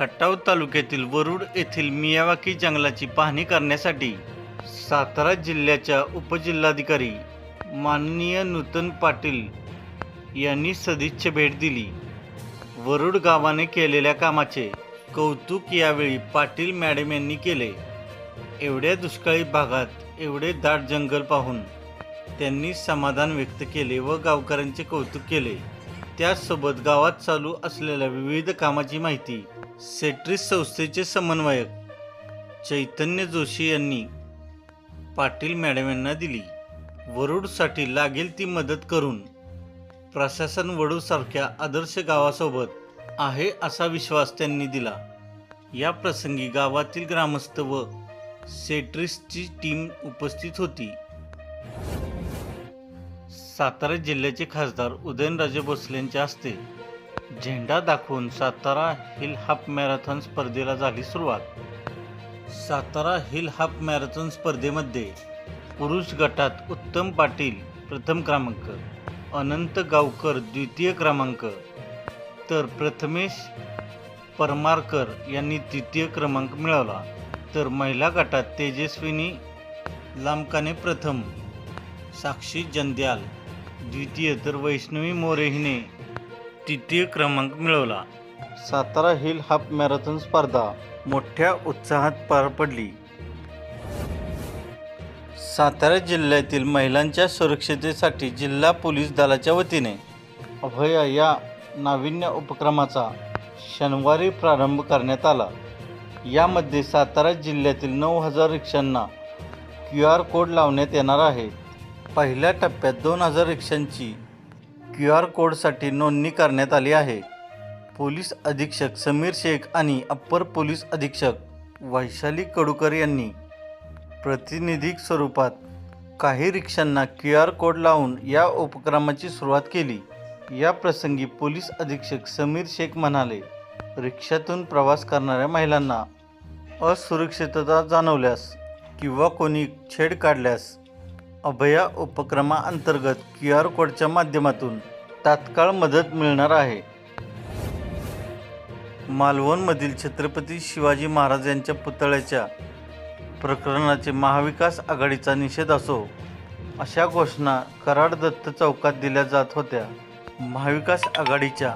खटाव तालुक्यातील वरुड येथील मियावाकी जंगलाची पाहणी करण्यासाठी सातारा जिल्ह्याच्या उपजिल्हाधिकारी माननीय नूतन पाटील यांनी सदिच्छा भेट दिली. वरुड गावाने केलेल्या कामाचे कौतुक यावेळी पाटील मॅडम यांनी केले. एवढ्या दुष्काळी भागात एवढे दाट जंगल पाहून त्यांनी समाधान व्यक्त केले व गावकऱ्यांचे कौतुक केले. त्याचसोबत गावात चालू असलेल्या विविध कामाची माहिती सेट्रिस संस्थेचे समन्वयक चैतन्य जोशी यांनी पाटील मॅडम यांना दिली. वरुडसाठी लागेल ती मदत करून प्रशासन वडूसारख्या आदर्श गावासोबत आहे असा विश्वास त्यांनी दिला. या प्रसंगी गावातील ग्रामस्थ व सेट्रिसची टीम उपस्थित होती. सातारा जिल्ह्याचे खासदार उदयनराजे भोसले यांच्या हस्ते झेंडा दाखवून सातारा हिल हाफ मॅरेथॉन स्पर्धेला झाली सुरुवात. सातारा हिल हाफ मॅरेथॉन स्पर्धेमध्ये पुरुष गटात उत्तम पाटील प्रथम क्रमांक अनंत गावकर द्वितीय क्रमांक तर प्रथमेश परमारकर यांनी तृतीय क्रमांक मिळवला. तर महिला गटात तेजस्विनी लांबकाने प्रथम साक्षी जंद्याल द्वितीय तर वैष्णवी मोरे हिने तृतीय क्रमांक मिळवला. सातारा हिल हाफ मॅरेथॉन स्पर्धा मोठ्या उत्साहात पार पडली. सातारा जिल्ह्यातील महिलांच्या सुरक्षतेसाठी जिल्हा पोलीस दलाच्या वतीने अभया या नाविन्य उपक्रमाचा शनिवारी प्रारंभ करण्यात आला. यामध्ये सातारा जिल्ह्यातील नऊ हजार रिक्षांना क्यू आर कोड लावण्यात येणार आहे. पहिल्या टप्प्यात दोन हजार रिक्षांची क्यू आर कोडसाठी नोंदणी करण्यात आली आहे. पोलीस अधीक्षक समीर शेख आणि अप्पर पोलीस अधीक्षक वैशाली कडूकर यांनी प्रतिनिधिक स्वरूपात काही रिक्षांना क्यू आर कोड लावून या उपक्रमाची सुरुवात केली. या प्रसंगी पोलीस अधीक्षक समीर शेख म्हणाले रिक्षातून प्रवास करणाऱ्या महिलांना असुरक्षितता जाणवल्यास किंवा कोणी छेड काढल्यास अभया उपक्रमाअंतर्गत क्यू आर कोडच्या माध्यमातून तात्काळ मदत मिळणार आहे. मालवणमधील छत्रपती शिवाजी महाराज यांच्या पुतळ्याच्या प्रकरणाचे महाविकास आघाडीचा निषेध असो अशा घोषणा कराड दत्त चौकात दिल्या जात होत्या. महाविकास आघाडीच्या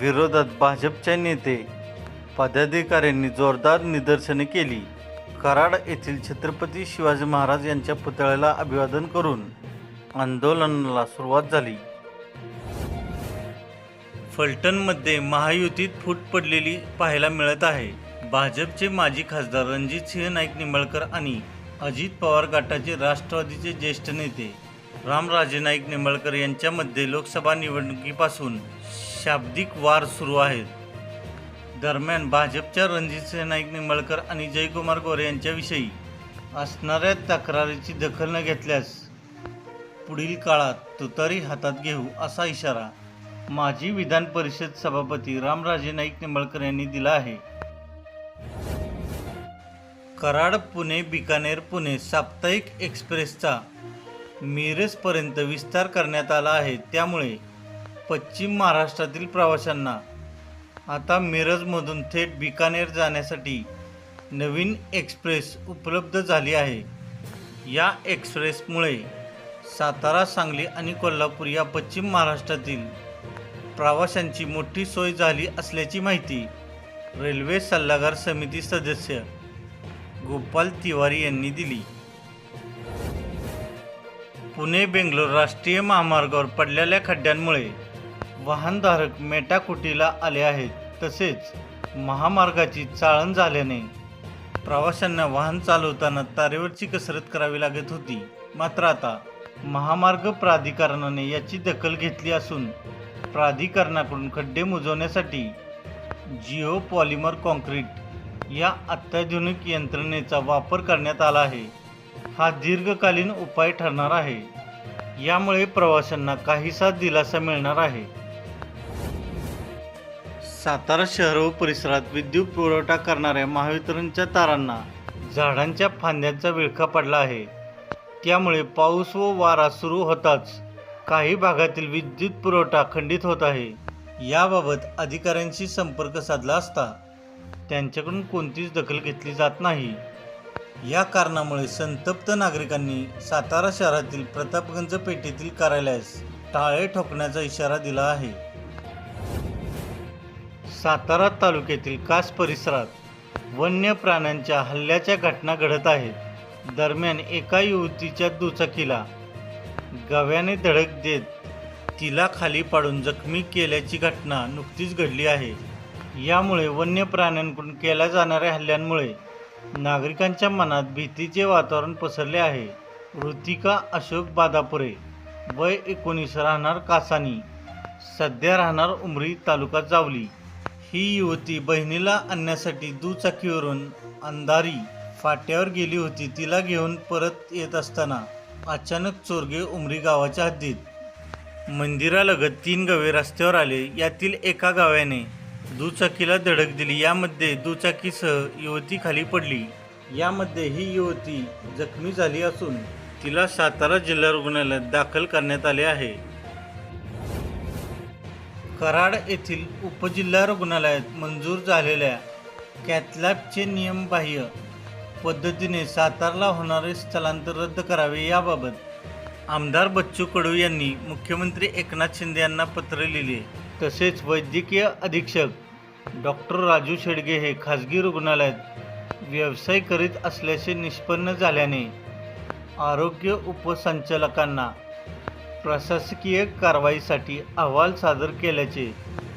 विरोधात भाजपचे नेते पदाधिकाऱ्यांनी जोरदार निदर्शने केली. कराड येथील छत्रपती शिवाजी महाराज यांच्या पुतळ्याला अभिवादन करून आंदोलनाला सुरुवात झाली. फलटणमध्ये महायुतीत फूट पडलेली पाहायला मिळत आहे. भाजपचे माजी खासदार रणजित सिंह नाईक निंबाळकर आणि अजित पवार गटाचे राष्ट्रवादीचे ज्येष्ठ नेते रामराजे नाईक निंबाळकर यांच्यामध्ये लोकसभा निवडणुकीपासून शाब्दिक वार सुरू आहेत दरम्यान भाजपच्या रणजितसिंह नाईक निंबाळकर आणि जयकुमार गोरे यांच्याविषयी असणाऱ्या तक्रारीची दखल न घेतल्यास पुढील काळात तुतारी हातात घेऊ असा इशारा माजी विधान परिषद सभापती रामराजे नाईक निंबाळकर यांनी दिला आहे. कराड पुणे बिकानेर पुणे साप्ताहिक एक्सप्रेसचा मिरजपर्यंत विस्तार करण्यात आला आहे. त्यामुळे पश्चिम महाराष्ट्रातील प्रवाशांना आता मिरजमधून थेट बिकानेर जाण्यासाठी नवीन एक्सप्रेस उपलब्ध झाली आहे. या एक्सप्रेसमुळे सातारा सांगली आणि कोल्हापूर या पश्चिम महाराष्ट्रातील प्रवाशांची मोठी सोय झाली असल्याची माहिती रेल्वे सल्लागार समिती सदस्य गोपाल तिवारी यांनी दिली. पुणे बेंगलोर राष्ट्रीय महामार्गावर पडलेल्या खड्ड्यांमुळे वाहनधारक मेटाकुटीला आले आहेत. तसेच महामार्गाची चाळण झाल्याने प्रवाशांना वाहन चालवताना तारेवरची कसरत करावी लागत होती. मात्र आता महामार्ग प्राधिकरणाने याची दखल घेतली असून प्राधिकरणाकडून खड्डे मुजवण्यासाठी जिओ पॉलिमर कॉन्क्रीट या अत्याधुनिक यंत्रणेचा वापर करण्यात आला आहे. हा दीर्घकालीन उपाय ठरणार आहे. यामुळे प्रवाशांना काहीसा दिलासा मिळणार आहे. सातारा शहर व परिसरात विद्युत पुरवठा करणाऱ्या महावितरणच्या तारांना झाडांच्या फांद्यांचा विळखा पडला आहे. त्यामुळे पाऊस व वारा सुरू होताच काही भागातील विद्युत पुरवठा खंडित होत आहे. याबाबत अधिकाऱ्यांशी संपर्क साधला असता त्यांच्याकडून कोणतीच दखल घेतली जात नाही. या कारणामुळे संतप्त नागरिकांनी सातारा शहरातील प्रतापगंज पेठेतील कार्यालयास टाळे ठोकण्याचा इशारा दिला आहे. सातारा तालुक्यातील कास परिसरात वन्य प्राण्यांच्या हल्ल्याच्या घटना घडत आहेत. दरम्यान एका युवतीच्या दुचाकीला गव्याने धडक देत तिला खाली पाडून जखमी केल्याची घटना नुकतीच घडली आहे. यामुळे वन्य प्राण्यांकडून केल्या जाणाऱ्या हल्ल्यांमुळे नागरिकांच्या मनात भीतीचे वातावरण पसरले आहे. ऋतिका अशोक बादापुरे वय एकोणीस राहणार कासानी सध्या राहणार उमरी तालुका जावली. ही युवती बहिणीला आणण्यासाठी दुचाकीवरून अंधारी फाट्यावर गेली होती. तिला घेऊन परत येत असताना अचानक चोरगे उमरी गावाच्या हद्दीत. मंदिरालगत तीन गवे रस्त्यावर आले. यातील एका गाव्याने दुचाकीला धडक दिली. यामध्ये दुचाकीसह युवती खाली पडली. यामध्ये ही युवती जखमी झाली असून तिला सातारा जिल्हा रुग्णालयात दाखल करण्यात आले आहे. कराड येथील उपजिल्हा रुग्णालयात मंजूर झालेल्या कॅथलॅबचे नियमबाह्य पद्धतीने सातारला होणारे स्थलांतर रद्द करावे याबाबत आमदार बच्चू कडू यांनी मुख्यमंत्री एकनाथ शिंदे यांना पत्र लिहिले. तसेच वैद्यकीय अधीक्षक डॉक्टर राजू शेडगे हे खाजगी रुग्णालयात व्यवसाय करीत असल्याचे निष्पन्न झाल्याने आरोग्य उपसंचालकांना प्रशासकीय कारवाईसाठी अहवाल सादर केल्याचे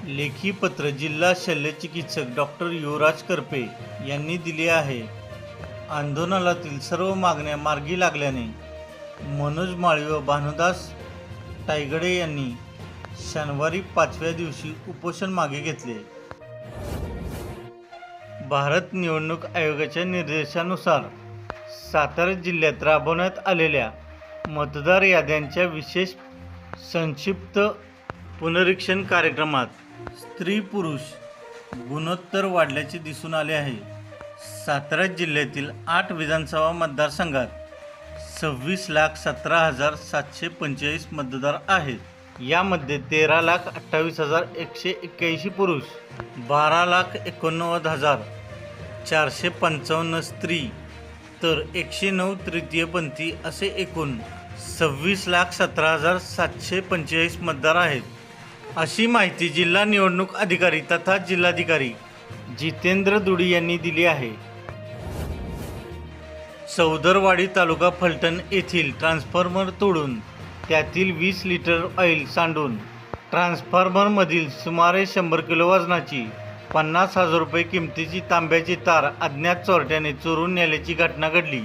लेखी पत्र जिल्हा शल्यचिकित्सक डॉक्टर युवराज करपे यांनी दिले आहे. आंदोलनातील सर्व मागण्या मार्गी लागल्याने मनोज माळी व भानुदास टायगडे यांनी शनिवारी पाचव्या दिवशी उपोषण मागे घेतले. भारत निवडणूक आयोगाच्या निर्देशानुसार सातारा जिल्ह्यात राबवण्यात आलेल्या मतदार याद्यांच्या विशेष संक्षिप्त पुनरीक्षण कार्यक्रमात स्त्री पुरुष गुणोत्तर वाढल्याचे दिसून आले आहे. सातारा जिल्ह्यातील आठ विधानसभा मतदारसंघात सव्वीस लाख सतरा हजार सातशे पंचेचाळीस मतदार आहेत. यामध्ये तेरा लाख अठ्ठावीस हजार एकशे एक्क्याऐंशी पुरुष बारा लाख एकोणनव्वद हजार चारशे पंचावन्न स्त्री तर एकशे नऊ तृतीयपंथी असे एकूण सव्वीस लाख सतरा हजार सातशे पंचेचाळीस मतदार आहेत. अशी माहिती जिल्हा निवडणूक अधिकारी तथा जिल्हाधिकारी जितेंद्र दुडी यांनी दिली आहे. सौदरवाडी तालुका फलटण येथील ट्रान्सफॉर्मर तोडून त्यातील वीस लिटर ऑइल सांडून ट्रान्सफॉर्मरमधील सुमारे शंभर किलो वजनाची पन्नास हजार रुपये किमतीची तांब्याची तार अज्ञात चोरट्याने चोरून नेल्याची घटना घडली.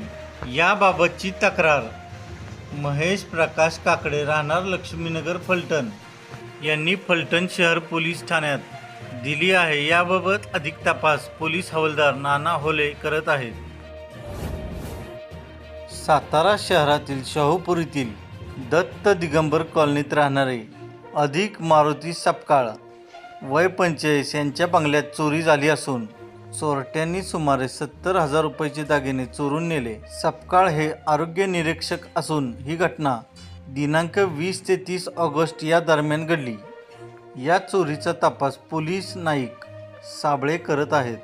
याबाबतची तक्रार महेश प्रकाश काकडे राहणार लक्ष्मीनगर फलटण यांनी फलटण शहर पोलीस ठाण्यात दिली आहे. याबाबत अधिक तपास. पोलीस हवालदार नाना होले करत आहेत. सातारा शहरातील शाहूपुरीतील दत्त दिगंबर कॉलनीत राहणारे अधिक मारुती सपकाळ वय पंचेचाळीस यांच्या बंगल्यात चोरी झाली असून चोरट्यांनी सुमारे सत्तर हजार रुपयाचे दागिने चोरून नेले. सपकाळ हे आरोग्य निरीक्षक असून ही घटना दिनांक वीस ते तीस ऑगस्ट या दरम्यान घडली. या चोरीचा तपास पोलीस नाईक साबळे करत आहेत.